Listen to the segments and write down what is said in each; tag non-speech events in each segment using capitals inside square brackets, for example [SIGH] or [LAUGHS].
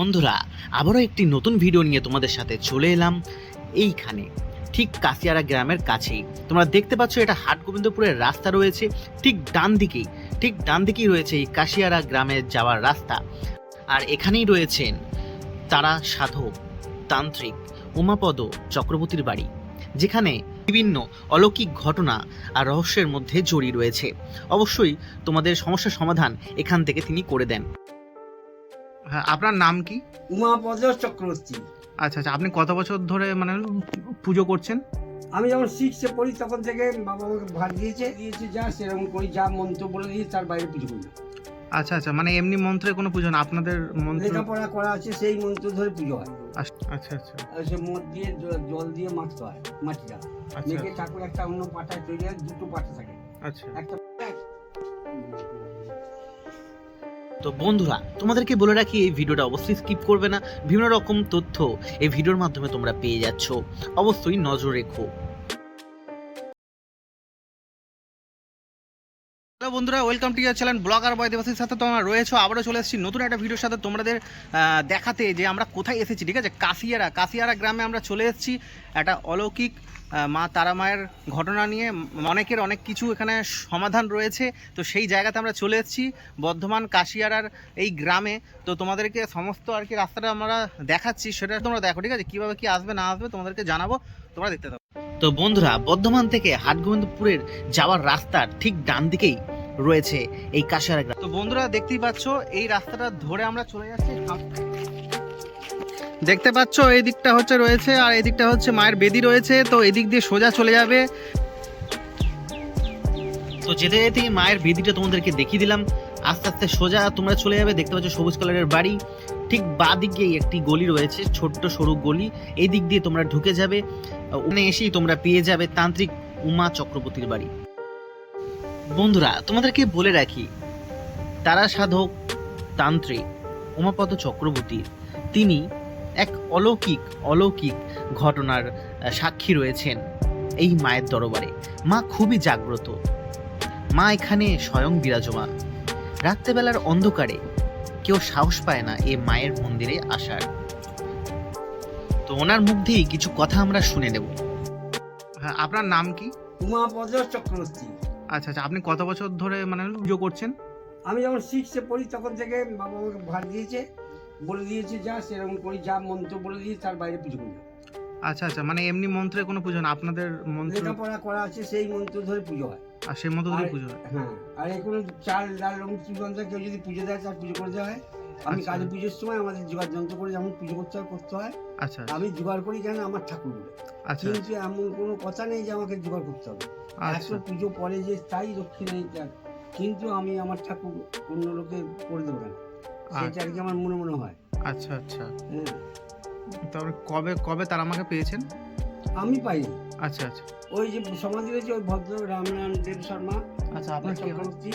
বন্ধুরা, আবারও একটি নতুন ভিডিও নিয়ে তোমাদের সাথে চলে এলাম এইখানে, ঠিক কাশিয়ারা গ্রামের কাছেই। তোমরা দেখতে পাচ্ছ এটা হাট গোবিন্দপুরের রাস্তা রয়েছে, ঠিক ডান দিকেই, ঠিক ডান দিকেই রয়েছে এই কাশিয়ারা গ্রামে যাওয়ার রাস্তা। আর এখানেই রয়েছেন তারা সাধক, তান্ত্রিক উমাপদ চক্রবর্তীর বাড়ি, যেখানে বিভিন্ন অলৌকিক ঘটনা আর রহস্যের মধ্যে জড়িয়ে রয়েছে। অবশ্যই তোমাদের সমস্যার সমাধান এখান থেকে তিনি করে দেন। হ্যাঁ আপনার নাম কি? উমাপদ চক্রবর্তী। আচ্ছা আচ্ছা আপনি কত বছর ধরে মানে পুজো করছেন? আমি যখন সিক্সে পড়ি তখন থেকে বাবা আমাকে ভাত দিয়েছে দিয়েছে যা সেরকম করি যা মন্ত্র বলে দিয়ে তার বাইরে পুজো করি আচ্ছা আচ্ছা মানে এমনি মন্ত্রে কোনো পুজো না আপনাদের মন্ত্র? লেখাপড়া করা আছে সেই মন্ত্র ধরে পুজো হয়। আচ্ছা আচ্ছা আচ্ছা। আর সে মদ দিয়ে জল দিয়ে মাখতে হয় মাটিটা। আচ্ছা মেঘে ঠাকুর একটা অন্য পাটায় তৈরি হয় দুটো পাটা থাকে। আচ্ছা। একটা তো বন্ধুরা, তোমাদেরকে বলে রাখি, এই ভিডিওটা অবশ্যই স্কিপ করবে না। বিভিন্ন রকম তথ্য এই ভিডিওর মাধ্যমে তোমরা পেয়ে যাচ্ছ। অবশ্যই নজর রেখো। বন্ধুরা welcome to your channel blogger boy দেবাসীর সাথে তোমরা রয়েছো, আবারও চলে এসেছি নতুন একটা ভিডিওর সাথে তোমাদের দেখাতে যে আমরা কোথায় এসেছি, ঠিক আছে? কাশিয়ারা কাশিয়ারা গ্রামে আমরা চলে এসেছি, একটা অলৌকিক মা তারা মায়ের ঘটনা নিয়ে, অনেকের অনেক কিছু এখানে সমাধান রয়েছে, তো সেই জায়গাতে আমরা চলে এসেছি, বর্ধমান কাশিয়ারার এই গ্রামে, তো তোমাদেরকে সমস্ত আর কি রাস্তাটা আমরা দেখাচ্ছি, সেটা তোমরা দেখো, ঠিক আছে? কীভাবে কি আসবে, না আসবে তোমাদেরকে জানাব, তোমরা দেখতে থাকো। তো বন্ধুরা, বর্ধমান থেকে হাটগোবিন্দপুরের যাওয়ার রাস্তার ঠিক ডান দিকেই রয়েছে এই কাশিয়ারা গ্রাম। তো বন্ধুরা, দেখতেই পাচ্ছ, এই রাস্তাটা ধরে আমরা চলে যাচ্ছি দেখতে পাচ্ছ, এই দিকটা হচ্ছে রয়েছে, আর এই দিকটা হচ্ছে মায়ের বেদি রয়েছে, তো এদিক দিয়ে সোজা চলে যাবে। তো যেতে যেতেই মায়ের বেদিটা তোমাদেরকে দেখিয়ে দিলাম। আস্তে আস্তে সোজা তোমরা চলে যাবে, দেখতে পাচ্ছ সবুজ কালারের বাড়ি। ঠিক বা দিকেই একটি গলি রয়েছে, ছোট্ট সরু গলি। এই দিক দিয়ে তোমরা ঢুকে যাবে। ওখানে এসেই তোমরা পেয়ে যাবে তান্ত্রিক উমা চক্রবর্তীর বাড়ি। বন্ধুরা তোমাদেরকে বলে রাখি তারা সাধক তান্ত্রিক উমাপদ চক্রবর্তীর তিনি এক অলৌকিক অলৌকিক ঘটনার সাক্ষী রয়েছেন এই মায়ের দরবারে। মা খুবই জাগ্রত। মা এখানে স্বয়ং বিরাজমান। রাত্রেবেলার অন্ধকারে কেউ সাহস পায় না এ মায়ের মন্দিরে আসার। তো ওনার মুখ দিয়েই কিছু কথা আমরা শুনে নেব। হ্যাঁ আপনার নাম কি? উমাপদ চক্রবর্তী। আচ্ছা আচ্ছা আপনি কত বছর ধরে মানে পুজো করছেন? আমি যখন সিক্সে পড়ি তখন থেকে বাবা আমাকে ভার দিয়েছে বলে দিয়েছে যা সেরকম করি যা মন্ত্র বলে দিয়ে তার বাইরে পুজো করি আচ্ছা আচ্ছা মানে এমনি মন্ত্রে কোনো পুজো না আপনাদের মন্ত্র লেখাপড়া করা আছে সেই মন্ত্র ধরে পুজো হয়। আর সেই মতো ধরে পুজো হয়? হ্যাঁ আর এখন চাল ডাল রঙ কেউ যদি পুজো দেয় তার পুজো করে দেওয়া হয়। আমি আচ্ছা। কালী পুজোর সময় আমাদের জোগাড় যন্ত্র করে যেমন পুজো করতে হয় করতে হয় আচ্ছা আমি জোগাড় করি কেন? আমার ঠাকুর। আচ্ছা। কিন্তু এমন কোনো কথা নেই যে আমাকে জোগাড় করতে হবে। আচ্ছা। পুজো পরে যে নেই তার কিন্তু আমি আমার ঠাকুর অন্য লোকে করে দেবো না সেটা আর কি আমার মনে মনে হয়? আচ্ছা আচ্ছা। হ্যাঁ। তারপরে কবে কবে তারা আমাকে পেয়েছেন? আমি পাইনি। আচ্ছা আচ্ছা। ওই যে সমাধি রয়েছে ওই ভদ্র রামনারায়ণ দেব শর্মা আচ্ছা আপনার? চক্রবর্তী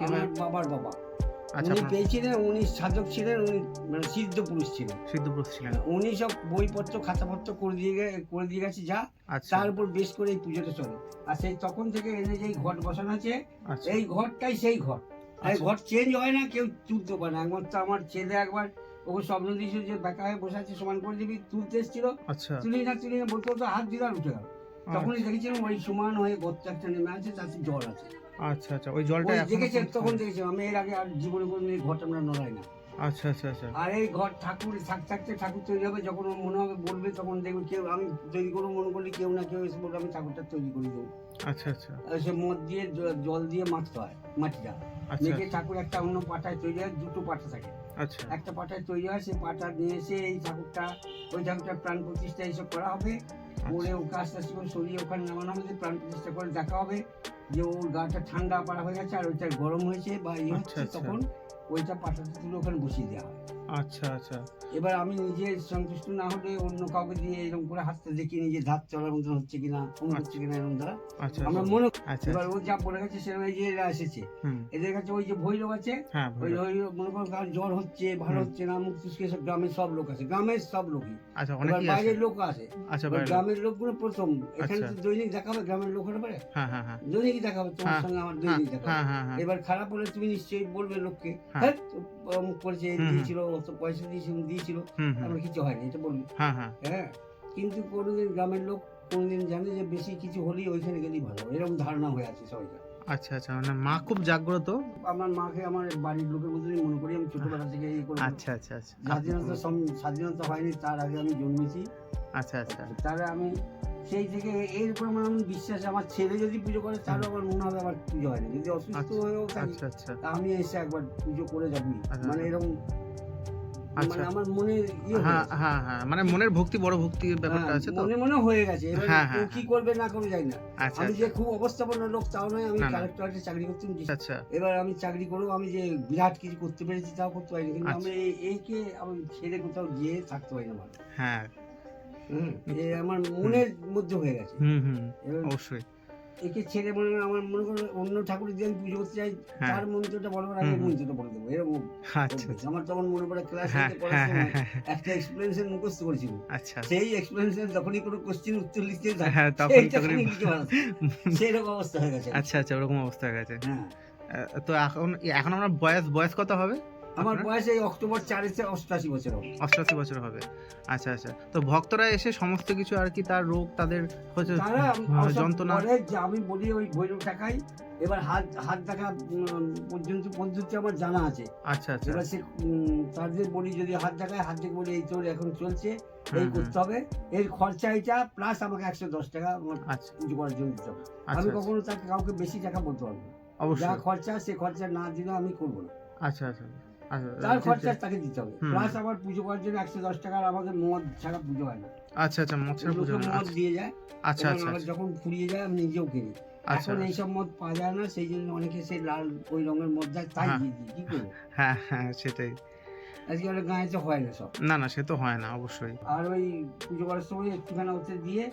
আমার বাবার বাবা। আচ্ছা উনি পেয়েছিলেন উনি সাধক ছিলেন উনি মানে সিদ্ধ পুরুষ ছিলেন। সিদ্ধপুরুষ ছিলেন। উনি সব বইপত্র খাতাপত্র করে দিয়ে গে- করে দিয়ে গেছে যা আচ্ছা। তার উপর বেশ করে এই পুজোটা চলে। আর সেই তখন থেকে এনে যে এই ঘট বসানো আছে আচ্ছা। এই ঘরটাই সেই ঘর আর এই আচ্ছা। ঘর চেঞ্জ হয় না কেউ তুলতে পারে না। একমাত্র আমার ছেলে একবার ওকে স্বপ্ন দিয়েছিল যে বেকা হয়ে বসে আছে সমান করে দিবি তুলতে এসেছিল। আচ্ছা। তুলি না তুলি না বলতে বলতে হাত দিল আর উঠে গেল। তখনই দেখেছিলাম ওই সমান হয়ে ঘরটা একটা নেমে আছে তাতে জল আছে। আচ্ছা আচ্ছা ওই জলটা পর্যন্ত- তখন দেখেছিলাম আমি এর আগে আর জীবনে কোনো এই ঘরটা আমরা নড়াই না। আচ্ছা আচ্ছা আচ্ছা। আর এই ঘর ঠাকুর থাক থাকতে ঠাকুর তৈরি হবে যখন ওর মনে হবে বলবে তখন দেখবে কেউ আমি তৈরি করব মনে করলে কেউ না কেউ এসে বলবে আমি ঠাকুরটা তৈরি করে দেবো। আচ্ছা আচ্ছা। সে মদ দিয়ে জল দিয়ে মাখতে হয় মাটিটা। আচ্ছা। মেঘে ঠাকুর একটা অন্য পাটায় তৈরি হয় দুটো পাটা থাকে। আচ্ছা। একটা পাটায় তৈরি হয় সেই পাটা নিয়ে এসে এই ঠাকুরটা ওই ঠাকুরটার প্রাণ প্রতিষ্ঠা এইসব করা হবে। আচ্ছা। করে ওকে আস্তে আস্তে করে সরিয়ে ওখানে নামানো হবে প্রাণ প্রতিষ্ঠা করে দেখা হবে। যে ওর গাটা ঠান্ডা পাড়া হয়ে গেছে আর ওইটা গরম হয়েছে বা ইয়ে আচ্ছা, হচ্ছে আচ্ছা। তখন ওইটা পাটাতে তুলে ওখানে বসিয়ে দেওয়া হয় আচ্ছা আচ্ছা। এবার আমি নিজে সন্তুষ্ট না হলে অন্য কাউকে দিয়ে এরকম করে হাতটা দেখি নিজে ধাপ চলার মতন হচ্ছে কিনা কম হচ্ছে কিনা এরকম দ্বারা। আচ্ছা আমরা মনে আচ্ছা এবার ও যা পড়ে গেছে সেরকম এই যে এরা এসেছে। এদের কাছে ওই যে ভৈরব আছে হ্যাঁ ওই। ওই মনে করো কারণ জ্বর হচ্ছে ভালো হচ্ছে না মুখ চুষকে সব গ্রামের সব লোক আছে গ্রামের সব লোকই। আচ্ছা এবার বাইরের লোক আছে। আচ্ছা গ্রামের লোকগুলো প্রথম এখানে আচ্ছা। তো দৈনিক দেখাবে গ্রামের লোক হতে পারে। হ্যাঁ হ্যাঁ দৈনিকই দেখাবে তোমার সঙ্গে আমার দৈনিক দেখাবে। হ্যাঁ এবার খারাপ হলে তুমি নিশ্চয়ই বলবে লোককে হ্যাঁ। করেছে এই দিয়েছিল অত পয়সা দিয়েছিল দিয়েছিল। হুম হুম। আমার কিছু হয়নি এটা বলবি? হ্যাঁ হ্যাঁ। হ্যাঁ? কিন্তু কোনোদিন গ্রামের লোক কোনোদিন জানে যে বেশি কিছু হলেই ওইখানে গেলেই ভালো। এরকম ধারণা হয়ে আছে সবাইকার আচ্ছা আচ্ছা। মানে মা খুব জাগ্রত? আমার মাকে আমার বাড়ির লোকের মতনই মনে করি। আমি ছোটবেলা থেকে এই করে। আচ্ছা আচ্ছা। আচ্ছা স্বাধীনতা স্বাধীনতা হয়নি তার আগে আমি জন্মেছি। আচ্ছা আচ্ছা। তারা আমি সেই থেকে এর উপর আমার বিশ্বাস আমার ছেলে যদি পুজো করে তাহলে আমার মনে হবে আমার পুজো হয়নি। যদি অসুস্থ আচ্ছা, হয়েও আচ্ছা আচ্ছা। আমি এসে একবার পুজো করে যাবি আচ্ছা, মানে আচ্ছা। এরকম আচ্ছা। মানে আমার মনে ইয়ে হ্যাঁ হ্যাঁ হ্যাঁ মানে মনের ভক্তি বড় ভক্তির ব্যাপারটা হ্যাঁ, আছে তো? মনে মনে হয়ে গেছে। এবার হ্যাঁ, কি করবে না করবে জানি না। আচ্ছা আমি যে খুব অবস্থাপন্ন লোক তাও নয় আমি। কালেক্টরেটে চাকরি করতাম আচ্ছা আচ্ছা। এবার আমি চাকরি করেও আমি যে বিরাট কিছু করতে পেরেছি তাও করতে পারিনি। কিন্তু আচ্ছা। আমি এই- এইকে আমি ছেড়ে কোথাও গিয়ে থাকতে পারি না আমার হ্যাঁ। আমার মনের মধ্যে হয়ে গেছে। হুম হুম অবশ্যই। একে ছেড়ে মনে আমার মনে করো অন্য ঠাকুর দিয়ে আমি পুজো করতে চাই হ্যাঁ। তার মন্ত্রটা আগে হুম, হুম। মন্ত্রটা বলে দেবো এরকম আচ্ছা আমার তখন মনে পড়ে ক্লাস হ্যাঁ পড়ার হ্যাঁ একটা এক্সপ্লেনেশন মুখস্থ করেছিল। আচ্ছা। সেই এক্সপ্লেনেশন যখনই কোনো কোশ্চেন উত্তর লিখতে হ্যাঁ লিখে [LAUGHS] সেইরকম অবস্থা হয়ে গেছে। আচ্ছা আচ্ছা ওরকম অবস্থা হয়ে গেছে। হ্যাঁ। তো এখন এখন আমার বয়স বয়স কত হবে? আমার বয়স এই অক্টোবর চারেতে অষ্টআশি বছর হবে। অষ্টআশি বছর হবে। আচ্ছা আচ্ছা। তো ভক্তরা এসে সমস্ত কিছু আর কি তার রোগ তাদের হচ্ছে যন্ত্রণা? যে আমি বলি ওই ভৈরব টাকাই এবার হাত হাত দেখা পর্যন্ত পদ্ধতি আমার জানা আছে। আচ্ছা আচ্ছা। এবার সে তাদের বলি যদি হাত দেখায় হাত দেখে বলি এই তোর এখন চলছে এই করতে হবে। এর খরচা এটা প্লাস আমাকে একশো দশ টাকা আমার আচ্ছা। পুজো করার জন্য দিতে হবে। আচ্ছা আমি আচ্ছা, কখনো তাকে কাউকে বেশি টাকা বলতে পারব না। যা খরচা সে খরচা না দিলে আমি করব না। আচ্ছা আচ্ছা। তার খরচা তাকে দিতে হবে। প্লাস আমার পুজো করার জন্য একশো দশ টাকার আমাকে মদ ছাড়া পুজো হয় না। আচ্ছা আচ্ছা মৎস্যের পুজো মদ দিয়ে যায় আচ্ছা আচ্ছা। যখন ফুরিয়ে যায় আমি নিজেও কিনি। আচ্ছা এখন এইসব মদ পাওয়া যায় না সেই জন্য অনেকে সেই লাল ওই রঙের মদ দেয় তাই হ্যাঁ। দিয়ে দিই কি করব? হ্যাঁ হ্যাঁ সেটাই। আজকে ওটা গায়ে তো হয় না সব। না না সে তো হয় না অবশ্যই। আর ওই পুজো করার সময় একটুখানি ওতে দিয়ে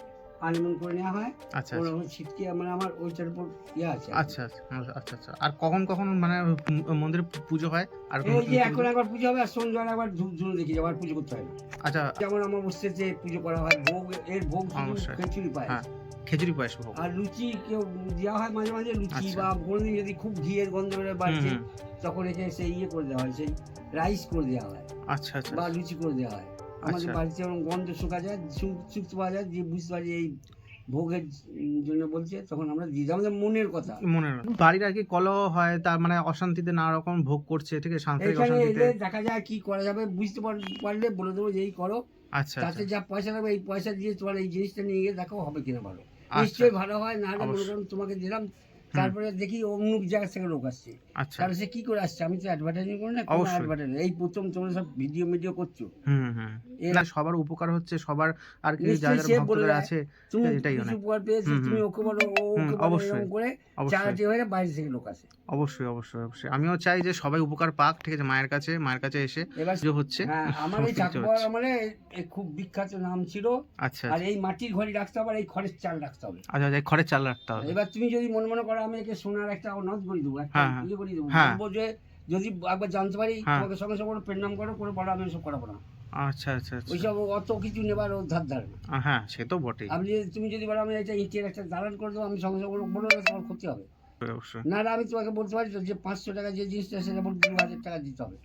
আলিমন করে নেওয়া হয়। আচ্ছা ওর আচ্ছা। ছিটকে মানে আমার ওইটার উপর ইয়ে আছে। আচ্ছা আচ্ছা আচ্ছা আচ্ছা আর কখন কখন মানে মন্দিরে পুজো হয়? আর এই যে এখন একবার পুজো হবে আর সন্ধ্যা একবার ধূপ ধুনো দেখি আবার পুজো করতে হয় আচ্ছা। যেমন আমার যে পুজো করা হয় ভোগ এর ভোগ খিচুড়ি পায় হ্যাঁ। খেজুরি পায়েস হোক আর লুচি কেউ দেওয়া হয় মাঝে মাঝে লুচি আচ্ছা। বা কোনোদিন যদি খুব ঘিয়ের গন্ধ বেরোয় বাড়ছে তখন একে সেই ইয়ে করে দেওয়া হয় সেই রাইস করে দেওয়া হয় আচ্ছা আচ্ছা বা লুচি করে দেওয়া হয়। আমাদের আচ্ছা। বাড়িতে যখন গন্ধ শুকা যায় শুকতে পাওয়া যায় যে বুঝতে পারি এই ভোগের জন্য বলছে তখন আমরা দিয়ে দিই। আমাদের মনের কথা। মনে হয়। বাড়ির আর কি কলহ হয় তার মানে অশান্তিতে নানা রকম ভোগ করছে ঠিক আছে সাংসারিক অশান্তিতে। দেখা যায় কি করা যাবে বুঝতে পারলে বলে দেবো যে এই করো। আচ্ছা তাতে আচ্ছা। যা পয়সা লাগবে এই পয়সা দিয়ে তোমার এই জিনিসটা নিয়ে গিয়ে দেখো হবে কিনা ভালো। আচ্ছা। নিশ্চয়ই ভালো হয় না হলে মনে করুন তোমাকে দিলাম তারপরে দেখি অন্য জায়গা থেকে লোক আসছে। আচ্ছা। তাহলে সে কি করে আসছে? আমি তো অ্যাডভার্টাইজিং করি না কোনো অ্যাডভার্টাইজিং এই প্রথম তোমরা সব ভিডিও মিডিও করছ। হুম হুম। না সবার উপকার হচ্ছে সবার আর কি যারা দেয়। আছে তুমি এটাই অনেক। উপকার পেয়েছ তুমি ওকে বলো ওকে অবশ্যই। করে হয়ে বাইরে থেকে লোক আসে। অবশ্যই অবশ্যই অবশ্যই। আমিও চাই যে সবাই উপকার পাক ঠিক আছে মায়ের কাছে মায়ের কাছে এসে পুজো হচ্ছে হ্যাঁ আমার এই ঠাকুর মানে খুব বিখ্যাত নাম ছিল। আচ্ছা আর এই মাটির ঘড়ি রাখতে হবে আর এই খড়ের চাল রাখতে হবে। আচ্ছা আচ্ছা খড়ের চাল রাখতে হবে। এবার তুমি যদি মনে মনে করো আমি একে সোনার একটা নথ করে দেবো একটা হ্যাঁ, হ্যাঁ। ইয়ে করে দেবো। হ্যাঁ। বলব যে যদি একবার জানতে পারি। তোমাকে সঙ্গে সঙ্গে প্রণাম করো করে বলো আমি এসব করাবো না। আচ্ছা আচ্ছা আচ্ছা। ওইসব অত কিছু নেবার ও ধার ধারে না হ্যাঁ সে তো বটেই। আপনি তুমি যদি বলো আমি এটা ইটের একটা দালান করে দেবো আমি সঙ্গে সঙ্গে বলে তোমার ক্ষতি হবে। না না আমি তোমাকে বলতে পারি তো যে পাঁচশো টাকা যে জিনিসটা সেটা বলতে দু হাজার টাকা দিতে হবে।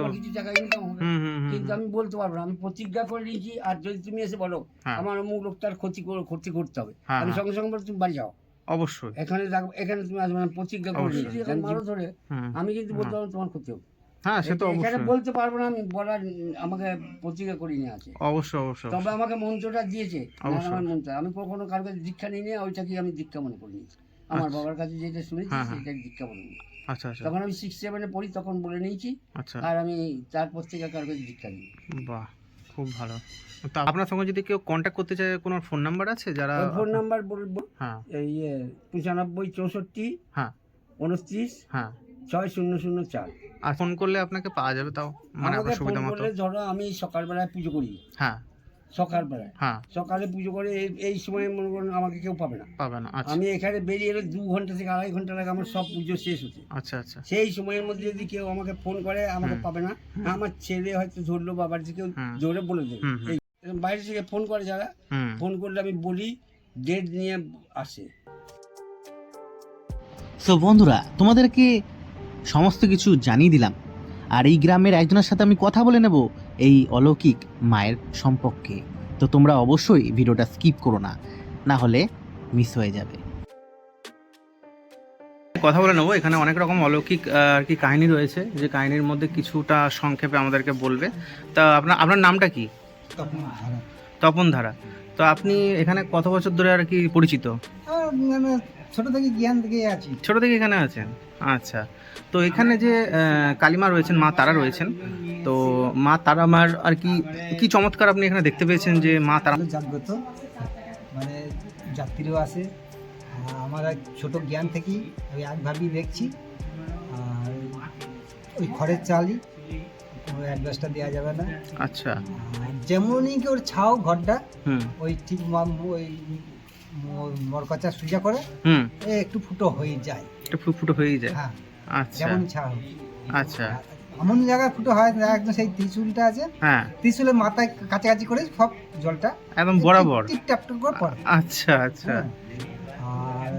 বলে কিছু টাকা ইনকাম হবে। কিন্তু আমি বলতে পারব না আমি প্রতিজ্ঞা করে নিয়েছি আর যদি তুমি এসে বলো। আমার অমুক লোকটার ক্ষতি ক্ষতি করতে হবে। আমি সঙ্গে সঙ্গে বলব তুমি বাড়ি যাও। অবশ্যই। এখানে এখানে তুমি আসবে না প্রতিজ্ঞা করে মারো ধরে আমি কিন্তু বলতে পারব তোমার ক্ষতি হবে। হ্যাঁ সে তো এখানে অবশ্যই। বলতে পারব না আমি বলার আমাকে প্রতিজ্ঞা করে নিয়ে আছে। অবশ্যই অবশ্যই তবে আমাকে মন্ত্রটা দিয়েছে। আমার মন্ত্র আমি কখনো কারোর কাছে দীক্ষা নিয়ে নিয়ে ওইটাকে আমি দীক্ষা মনে করে আমার আচ্ছা। বাবার কাছে যেটা শুনেছি হ্যাঁ, হ্যাঁ। সেটাই দীক্ষা মনে নিয়েছি আচ্ছা আচ্ছা। তখন আমি সিক্স সেভেনে পড়ি তখন বলে নিয়েছি। আচ্ছা। আর আমি তারপর থেকে কারোর কাছে দীক্ষা নিই বাহ। খুব ভালো। তা আপনার সঙ্গে যদি কেউ কন্ট্যাক্ট করতে চায় কোনো ফোন নাম্বার আছে? যারা ফোন নাম্বার বলব। হ্যাঁ। এই ইয়ে, পঁচানব্বই চৌষট্টি হ্যাঁ। উনত্রিশ হ্যাঁ। ছয় শূন্য শূন্য চার। আর ফোন করলে আপনাকে পাওয়া যাবে তাও মানে সুবিধা মতো। ধরো আমি সকালবেলায় পুজো করি। হ্যাঁ। সকালবেলায় হ্যাঁ। সকালে পুজো করে এই- সময় মনে করুন আমাকে কেউ পাবে না। পাবে না আচ্ছা। আমি এখানে বেরিয়ে এলে দু ঘণ্টা থেকে আড়াই ঘণ্টা লাগে আমার সব পুজো শেষ হতে। আচ্ছা আচ্ছা। সেই সময়ের মধ্যে যদি কেউ আমাকে ফোন করে আমাকে পাবে না। আমার ছেলে হয়তো ধরলো বা বাড়ি থেকে জোরে বলে দেবে। বাইরে থেকে ফোন করে যারা ফোন করলে আমি বলি ডেট নিয়ে আসে। সো বন্ধুরা তোমাদেরকে সমস্ত কিছু জানিয়ে দিলাম। আর এই গ্রামের একজনের সাথে আমি কথা বলে নেব এই অলৌকিক মায়ের সম্পর্কে। তো তোমরা অবশ্যই ভিডিওটা স্কিপ করো না না হলে মিস হয়ে যাবে। কথা বলে নেব এখানে অনেক রকম অলৌকিক আর কি কাহিনী রয়েছে যে কাহিনীর মধ্যে কিছুটা সংক্ষেপে আমাদেরকে বলবে। তা আপনার আপনার নামটা কি? তপন ধারা তো আপনি এখানে কত বছর ধরে আর কি পরিচিত? মানে ছোট থেকে জ্ঞান থেকে আছি। ছোট থেকে এখানে আছেন? আচ্ছা। তো এখানে যে কালীমা রয়েছেন মা তারা রয়েছেন তো মা তারা মার আর কি কি চমৎকার আপনি এখানে দেখতে পেয়েছেন যে মা তারা জাগ্রত। মানে যাত্রীও আসে আর আমার এক ছোট জ্ঞান থেকেই ওই একভাবেই দেখছি। আর ওই খড়ের চালই কোনো অ্যাডভান্সটা দেওয়া যাবে না। আচ্ছা। যেমনই কি ওর ছাও ঘরটা ওই ঠিক ওই মরকচা সুজা করে হুম এ একটু ফুটো হয়ে যায় একটু ফুটো ফুটো হয়ে যায় হ্যাঁ আচ্ছা যেমন আচ্ছা এমন জায়গায় ফুটো হয় না, একদম সেই ত্রিশুলটা আছে হ্যাঁ ত্রিশুলের মাথায় কাছাকাছি করে সব জলটা একদম বরাবর টিপ টাপ করে পড়ে আচ্ছা আচ্ছা হ্যাঁ। আর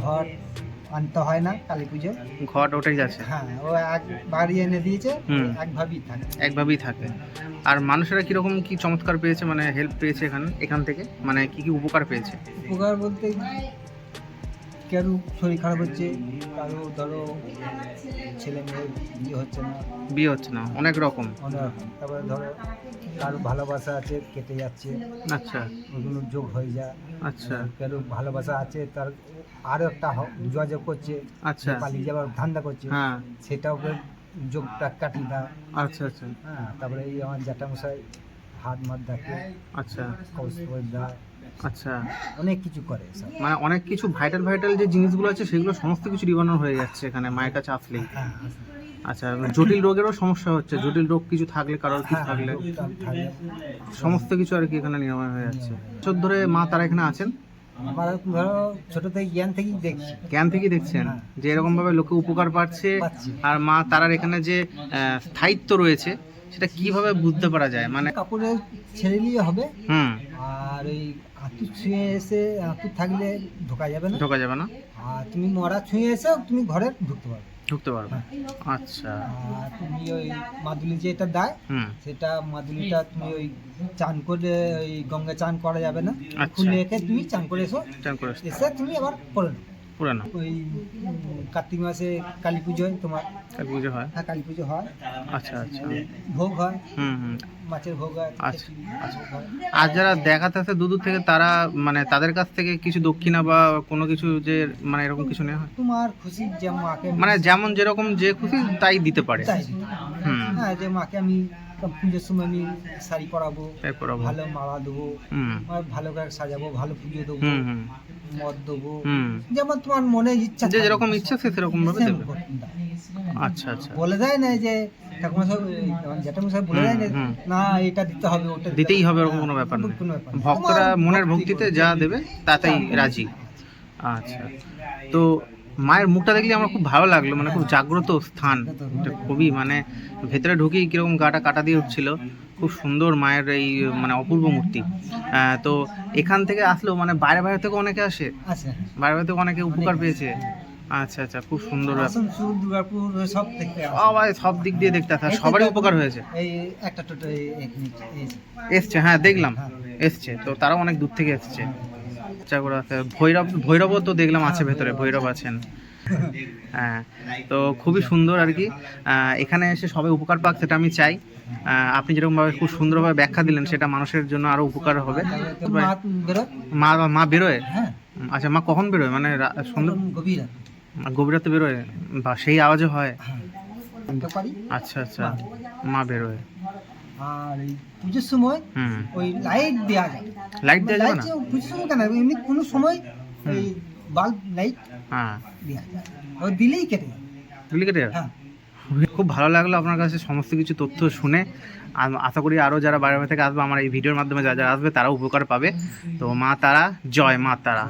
ঘর আনতে হয় না কালী পুজো। ঘট ওটাই যাচ্ছে। হ্যাঁ ও এক বাড়ি এনে দিয়েছে। একভাবেই থাকে। একভাবেই থাকে। আর মানুষেরা কীরকম কি চমৎকার পেয়েছে মানে হেল্প পেয়েছে এখানে এখান থেকে? মানে কি কি উপকার পেয়েছে? উপকার বলতে কারও শরীর খারাপ হচ্ছে কারও ধরো ছেলে মেয়ে বিয়ে হচ্ছে না। বিয়ে হচ্ছে না অনেক রকম। অনেক রকম। তারপরে ধরো কারও ভালোবাসা আছে কেটে যাচ্ছে। আচ্ছা। ওগুলো যোগ হয়ে যায়। আচ্ছা। কারও ভালোবাসা আছে তার আরও একটা যোগাযোগ করছে আচ্ছা। পালিয়ে যাওয়ার ধান্দা করছে হ্যাঁ। সেটাও যোগটা কাটিয়ে দেয় আচ্ছা আচ্ছা। হ্যাঁ তারপরে এই আমার জ্যাঠামশাই হাত মাত দেখে আচ্ছা। আচ্ছা। অনেক কিছু করে মানে অনেক কিছু ভাইটাল ভাইটাল যে জিনিসগুলো আছে সেগুলো সমস্ত কিছু নিবারণ হয়ে যাচ্ছে এখানে মায়ের কাছে আসলেই হ্যাঁ আচ্ছা জটিল রোগেরও সমস্যা হচ্ছে জটিল রোগ কিছু থাকলে কারোর কিছু হ্যাঁ থাকলে। সমস্ত কিছু আর কি এখানে নিরাময় হয়ে যাচ্ছে। বছর ধরে মা তারা এখানে আছেন? আমার ধরো ছোট থেকে জ্ঞান থেকেই দেখছি। জ্ঞান থেকে দেখছেন? যে এরকম ভাবে লোকে উপকার পাচ্ছে আর মা তারার এখানে যে স্থায়িত্ব রয়েছে সেটা কীভাবে বুঝতে পারা যায়? মানে কাপড়ে ছেড়ে নিয়ে হবে। হুম। আর ওই আঁতুর ছুঁয়ে এসে আঁতুর থাকলে ঢোকা যাবে না। ঢোকা যাবে না। আর তুমি মরা ছুঁয়ে এসেও তুমি ঘরে ঢুকতে পারবে। ঢুকতে পারবে। আচ্ছা। তুমি ওই মাদুলি যেটা দেয় সেটা মাদুলিটা তুমি ওই চান করে ওই গঙ্গা চান করা যাবে না। আচ্ছা। খুলে রেখে তুমি চান করে এসো। চান করে এসে তুমি আবার করে নাও। পুরানো? ওই কার্তিক মাসে কালী পুজোয় তোমার। কালী পুজো হয়? হ্যাঁ কালী পুজো হয়। আচ্ছা আচ্ছা। ভোগ হয়। হুম হুম। মাছের ভোগ হয় আচ্ছা, খিচুড়ি, আর যারা দেখাতে আসে দূর দূর থেকে তারা মানে তাদের কাছ থেকে কিছু দক্ষিণা বা কোনো কিছু যে মানে এরকম কিছু নেওয়া হয়? তোমার খুশি যে মাকে মানে যেমন যেরকম যে খুশি তাই দিতে পারে। হুম। হ্যাঁ যে মাকে আমি পুজোর সময় আমি শাড়ি পরাবো ভালো মালা দেবো ভালো করে সাজাবো ভালো পুজো দেবো মদ দেবো। যেমন তোমার মনে ইচ্ছা যে যেরকম ইচ্ছা সে সেরকম ভাবে দেবে। আচ্ছা আচ্ছা। বলে দেয় না যে ঠাকুমা সাহেব জ্যাঠামশাই বলে দেয় না। না এটা দিতে হবে ওটা দিতেই হবে। ওরকম হ্যাঁ, কোনো ব্যাপার নেই। ভক্তরা মনের ভক্তিতে যা দেবে তাতেই রাজি। আচ্ছা। তো মায়ের মুখটা দেখলে আমার খুব ভালো লাগল মানে খুব জাগ্রত স্থান। এটা খুবই মানে ভেতরে ঢুকেই কীরকম গাটা কাটা দিয়ে উঠছিল। খুব সুন্দর মায়ের এই মানে অপূর্ব মূর্তি। তো এখান থেকে আসলেও মানে বাইরে বাইরে থেকে অনেকে আসে? বাইরে বাইরে থেকে অনেকে উপকার পেয়েছে? আচ্ছা আচ্ছা খুব সুন্দর সব থেকে ভাই সব দিক দিয়ে দেখতে আসে সবারই উপকার হয়েছে। এসছে হ্যাঁ দেখলাম। হ্যাঁ। এসছে তো তারাও অনেক দূর থেকে এসছে। আসে। ভৈরব ভৈরবও তো দেখলাম আছে ভেতরে ভৈরব আছেন। হ্যাঁ তো খুবই সুন্দর আর কি। এখানে এসে সবাই উপকার পাক সেটা আমি চাই। আপনি যেরকমভাবে খুব সুন্দরভাবে ব্যাখ্যা দিলেন সেটা মানুষের জন্য আরও উপকার হবে। মা মা বেরোয়? হ্যাঁ। আচ্ছা মা কখন বেরোয়? মানে রা- সন্ধ্যা গভীর রাত। গভীর রাতে বেরোয়? বা সেই আওয়াজে হয়? হ্যাঁ। আচ্ছা আচ্ছা। মা বেরোয়। আর এই পুজোর সময় ওই লাইট দেওয়া যায়। লাইট দেওয়া লাইট না? পুজোর সময় কেন? এমনি কোনো সময় ওই বাল্ব লাইট হ্যাঁ। দেওয়া যায়। ওই দিলেই কেটে যায়। গুলি কেটে? হ্যাঁ। খুব ভালো লাগল আপনার কাছে সমস্ত কিছু তথ্য শুনে। আর আশা করি আরও যারা বাইরে থেকে আসবে আমার এই ভিডিওর মাধ্যমে যারা যারা আসবে তারা উপকার পাবে। তো মা তারা। জয় মা তারা।